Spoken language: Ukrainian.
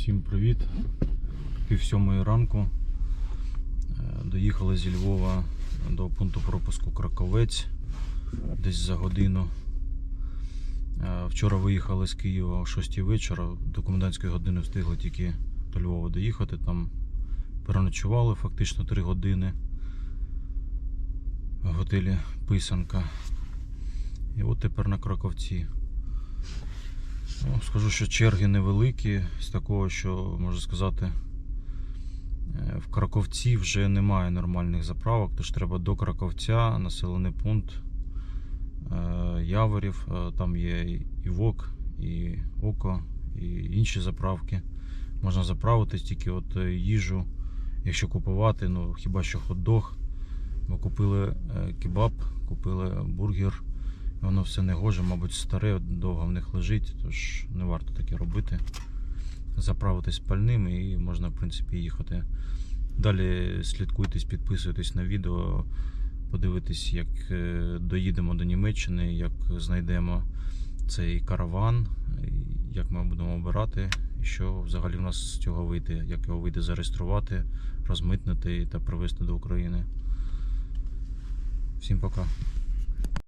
Всім привіт. Пів сьомої ранку е, доїхали зі Львова до пункту пропуску Краковець десь за годину. Е, Вчора виїхали з Києва о 6 вечора. До комендантської години встигли тільки до Львова доїхати. Там переночували фактично 3 години в готелі Писанка. І от тепер на Краковці. Ну, скажу, що черги невеликі, з такого, що можу сказати, е, в Краковці вже немає нормальних заправок, тож треба до Краковця, населений пункт е, Яворів, е, там є і ВОК, і ОКО, і інші заправки. Можна заправитись тільки от їжу, якщо купувати, ну хіба що хот-дог. Ми купили кебаб, купили бургер. Воно все не гоже, мабуть, старе, довго в них лежить, тож не варто таке робити. Заправитись пальним і можна, в принципі, їхати. Далі слідкуйтесь, підписуйтесь на відео, подивитись, як е, доїдемо до Німеччини, як знайдемо цей караван, як ми будемо обирати, і що взагалі в нас з цього вийде, як його вийде зареєструвати, розмитнити та привезти до України. Всім пока.